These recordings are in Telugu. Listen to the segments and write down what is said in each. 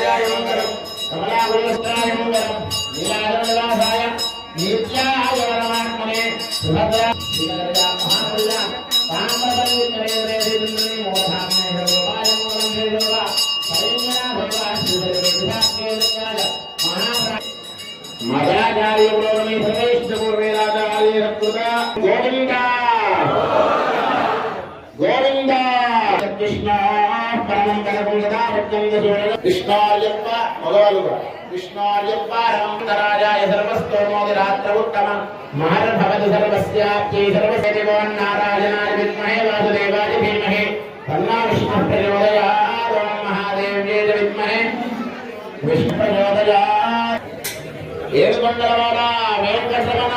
రాజాయ మంగళం కమలాభూష్టాయ నిత్యాయ పరమాత్మనే సుభద్ర మహానుజ మోధాన్నే శ్రీలోక కృష్ణ ಸಂಪನ್ನಂ ಕಲಪೂಷದ ಪಟ್ಟಂಗ ಸೂರಣ ಕೃಷ್ಣಾರ್ಯಪ್ಪ ಮೊದಲುಗ ಕೃಷ್ಣಾರ್ಯಪ್ಪ ರಾಮರಾಜಾಯ ಸರ್ವಸ್ತೋಮೋದಿ ರಾತ್ರ ಉತ್ತಮ ಮಹರ್ ಭವತಿ ಸರ್ವಸ್ಯಾಪ್ಯೈ ಸರ್ವಸೇವೋನ್ ನಾರಾಯಣಾಯ ವಿದ್ಮಹೇ ವಾಸುದೇವಾಯ ಧೀಮಹಿ ತನ್ನಾ ವಿಷ್ಣು ಪ್ರಚೋದಯಾತ್ ಓಂ ಮಹಾದೇವ್ಯೇ ವಿದ್ಮಹೇ ವಿಷ್ಣು ಪ್ರಚೋದಯಾತ್ ಏಳು ಮಂಡಲವಾದ ವೇಂಕಟರಮಣ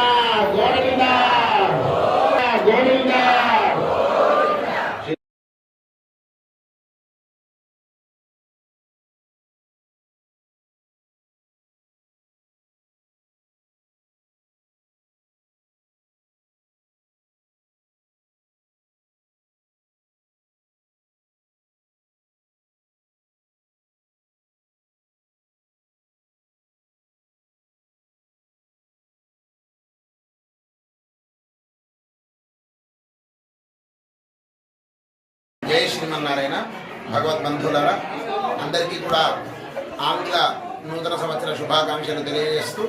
జయ శ్రీమన్నారాయణ భగవద్బంధువులారా అందరికీ కూడా ఆంగ్ల నూతన సంవత్సర శుభాకాంక్షలు తెలియజేస్తూ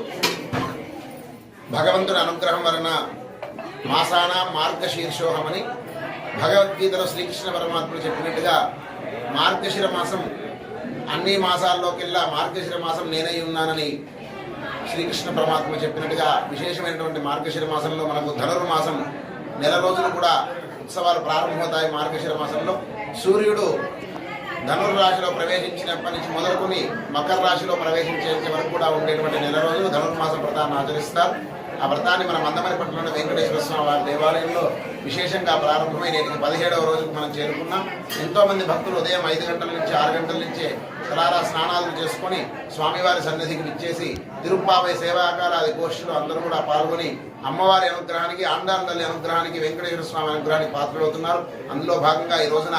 భగవంతుని అనుగ్రహం వలన మాసాన మార్గశీర్షోహమని భగవద్గీతలో శ్రీకృష్ణ పరమాత్ముడు చెప్పినట్టుగా మార్గశిర మాసం అన్ని మాసాల్లోకెల్లా మార్గశిర మాసం నేనై ఉన్నానని శ్రీకృష్ణ పరమాత్మ చెప్పినట్టుగా విశేషమైనటువంటి మార్గశిర మాసంలో మనకు ధనుర్మాసం నెల రోజులు కూడా ఉత్సవాలు ప్రారంభమవుతాయి మార్గశిర మాసంలో. సూర్యుడు ధనుర్రాశిలో ప్రవేశించినప్పటి నుంచి మొదలుకొని మకర రాశిలో ప్రవేశించే వరకు కూడా ఉండేటువంటి నెల రోజులు ధనుర్మాస ప్రధానం ఆచరిస్తారు. ఆ వ్రతాన్ని మన మందమరి పట్టణంలో వెంకటేశ్వర స్వామి వారి దేవాలయంలో విశేషంగా ప్రారంభమై నేటికి పదిహేడవ రోజుకు మనం చేరుకున్నాం. ఎంతో మంది భక్తులు ఉదయం ఐదు గంటల నుంచి ఆరు గంటల నుంచే తలారా స్నానాలు చేసుకొని స్వామివారి సన్నిధికి విచ్చేసి తిరుప్పావై సేవాకారాది గోష్ఠులు అందరూ కూడా పాల్గొని అమ్మవారి అనుగ్రహానికి ఆండాల తల్లి అనుగ్రహానికి వెంకటేశ్వర స్వామి అనుగ్రహానికి పాత్రలవుతున్నారు. అందులో భాగంగా ఈ రోజున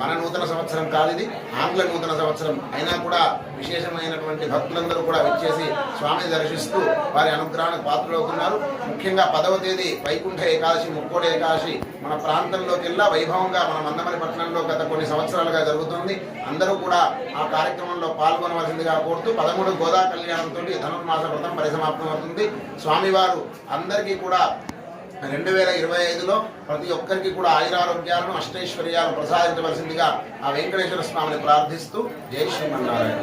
మన నూతన సంవత్సరం కాదు ఇది. ఆంగ్ల నూతన సంవత్సరం. అయినా కూడా విశేషమైనటువంటి భక్తులందరూ కూడా వచ్చేసి స్వామిని దర్శిస్తూ వారి అనుగ్రహానికి పాత్రలవుతున్నారు ముఖ్యంగా పదవ తేదీ వైకుంఠ ఏకాదశి ముక్కోటి ఏకాదశి మన ప్రాంతంలోకెల్లా వైభవంగా మన మందమరి పట్టణంలో గత కొన్ని సంవత్సరాలుగా జరుగుతుంది. అందరూ కూడా ఆ కార్యక్రమంలో పాల్గొనవలసిందిగా కోరుతూ పదమూడు గోదా కళ్యాణంతో ధనుర్మాస వ్రతం పరిసమాప్తం అవుతుంది స్వామివారు అందరికీ కూడా రెండు వేల ఇరవై ఐదులో ప్రతి ఒక్కరికి కూడా ఆయురారోగ్యాలను అష్టైశ్వర్యాలను ప్రసాదించవలసిందిగా ఆ వెంకటేశ్వర స్వామిని ప్రార్థిస్తూ జై శ్రీమన్నారాయణ.